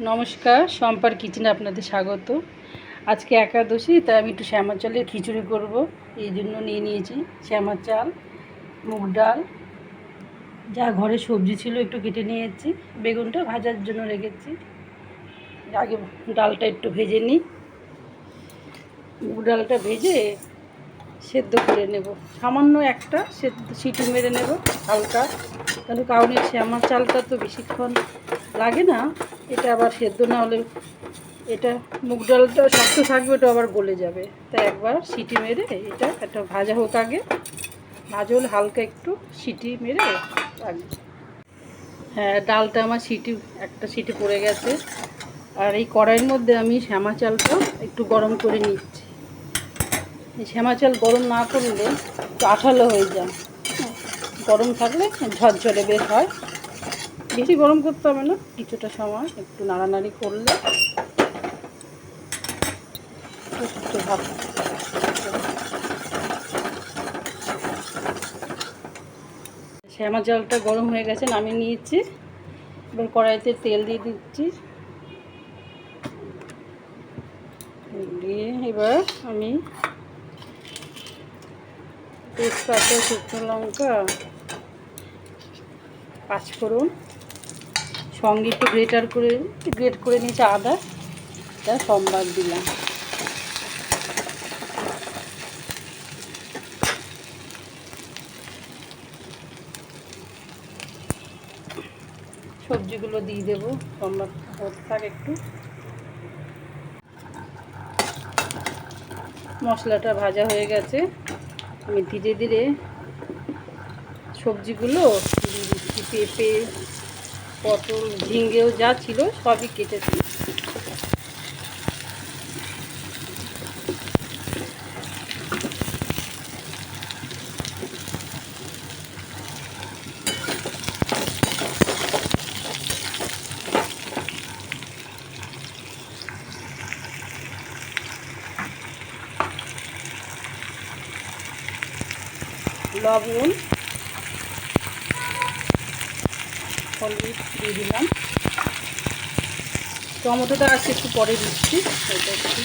নমস্কার, সম্পার কিচেনে আপনাদের স্বাগত। আজকে একাদশী, তাই আমি একটু শ্যামা চালের খিচুড়ি করব। এই জন্য নিয়ে নিয়েছি শ্যামা চাল, মুগ ডাল, যা ঘরে সবজি ছিল একটু কেটে নিয়েছি, বেগুনটা ভাজার জন্য রেখেছি। আগে ডালটা একটু ভেজে নিই। মুগ ডালটা ভেজে সেদ্ধ করে নেব। সামান্য একটা সেদ্ধ সিটি মেরে নেব হালকা। কারণ কারণ এই শ্যামা চালটা তো বেশিক্ষণ লাগে না। এটা আবার সেদ্ধ না হলে এটা মুগ ডালটা শক্ত থাকবে, ওটা আবার গলে যাবে। তাই একবার সিটি মেরে এটা একটা ভাজা হোক আগে। ভাজা হলে হালকা একটু সিটি মেরে রাখবে। হ্যাঁ ডালটা আমার সিটি, একটা সিটি পড়ে গেছে। আর এই কড়াইয়ের মধ্যে আমি শ্যামা চালটা একটু গরম করে নিচ্ছি। শ্যামা চাল গরম না করলে একটু আঠালো হয়ে যায়। গরম থাকলে ঝরঝরে বের হয়। বেশি গরম করতে হবে না, কিছুটা সময় একটু নাড়ানাড়ি করলে ভাব। শ্যামা জলটা গরম হয়ে গেছে, নামিয়ে নিয়েছি। এবার কড়াইতে তেল দিয়ে দিচ্ছি। দিয়ে এবার আমি তেজপাতা, শুকনো লঙ্কা, পাঁচফোড়ন, সঙ্গে একটু গ্রেটার করে, গ্রেট করে নিয়েছি আদা এটা সম্বাদ দিলাম। সবজিগুলো দিয়ে দেবো, সম্বাদ থাক একটু। মশলাটা ভাজা হয়ে গেছে। আমি ধীরে ধীরে সবজিগুলো পেঁপে পটল ঝিঙ্গেও যা ছিল সবই কেটেছি। লবণ, হলুদ দিয়ে দিলাম। টমেটোটা আছে একটু পরে দিচ্ছি এটা একটু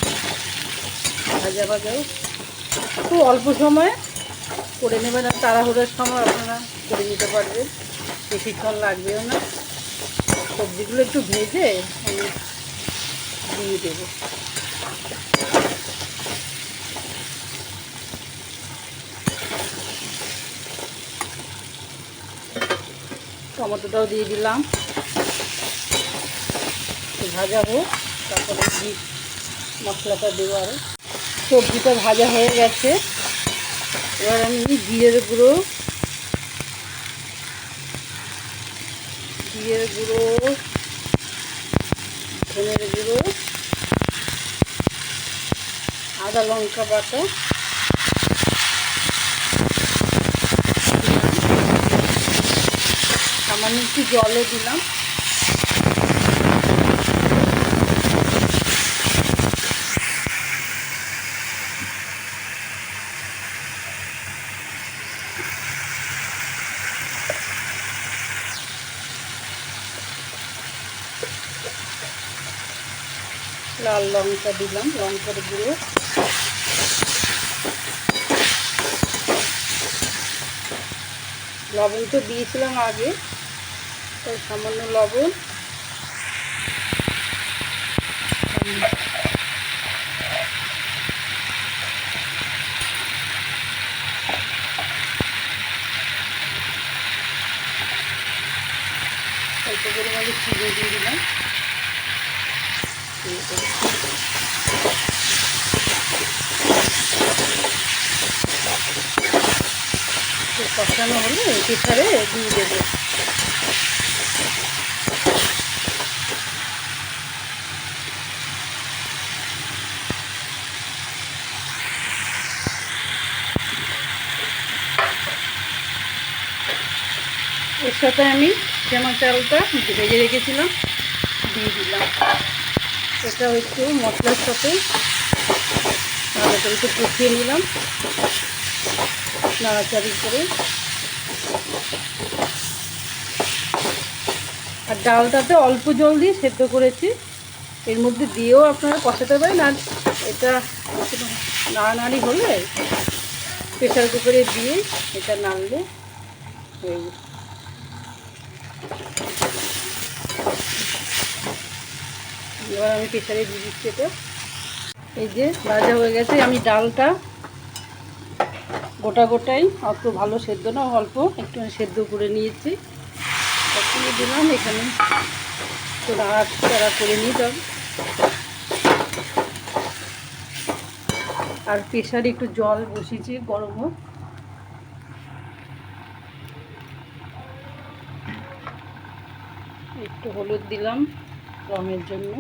ভাজা ভাজাও। খুব অল্প সময়ে করে নেবেন, আর তাড়াহুড়োর সময় আপনারা করে নিতে পারবেন। বেশিক্ষণ লাগবেও না। সবজিগুলো একটু ভেজে দিয়ে দেবো। টমেটোটাও দিয়ে দিলাম। ভাজা হোক তারপরে মশলাটা দেবো আরও সবজিটা ভাজা হয়ে গেছে। এবার আমি জিরের গুঁড়ো জিরের গুঁড়ো, ধনের গুঁড়ো, আদা লঙ্কা বাটা সামান্য একটু জলও দিলাম। লাল লঙ্কা দিলাম লঙ্কার গুঁড়ো। লবণ তো দিয়েছিলাম আগে। তাই সামান্য লবণ। অল্প পরিমাণে চিনি দিয়ে দিলাম। কষানো হলে পিঠারে দিয়ে দেবো। এর সাথে আমি যেমন চালটা ভেজে রেখেছিলাম, দিয়ে দিলাম। এটাও একটু মশলার সাথে ভালো করে একটু কষিয়ে নিলাম। নাড়াচাড়ি করে। আর ডালটাতে অল্প জল দিয়ে সেদ্ধ করেছি। এর মধ্যে দিয়েও আপনারা কষাতে পারেন। আর এটা নাড়ানাড়ি হলে প্রেশার কুকারে দিয়ে এটা নাড়লে হয়ে এবার আমি প্রেশারে দিয়ে দিচ্ছি এটা। এই যে ভাজা হয়ে গেছে, আমি ডালটা গোটা গোটাই অত ভালো সেদ্ধ না, অল্প একটু সেদ্ধ করে নিয়েছি। একটু দিলাম এখানে। একটু নাড়াচাড়া করে নিতাম আর প্রেশারে একটু জল বসিয়েছি, গরম হোক। একটু হলুদ দিলাম রঙের জন্য।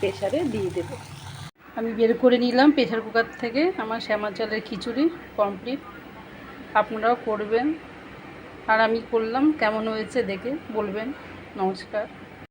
প্রেশারে দিয়ে দেবো। আমি বের করে নিলাম প্রেশার কুকার থেকে আমার শ্যামা চালের খিচুড়ি কমপ্লিট। আপনারাও করবেন। আর আমি করলাম, কেমন হয়েছে দেখে বলবেন। নমস্কার।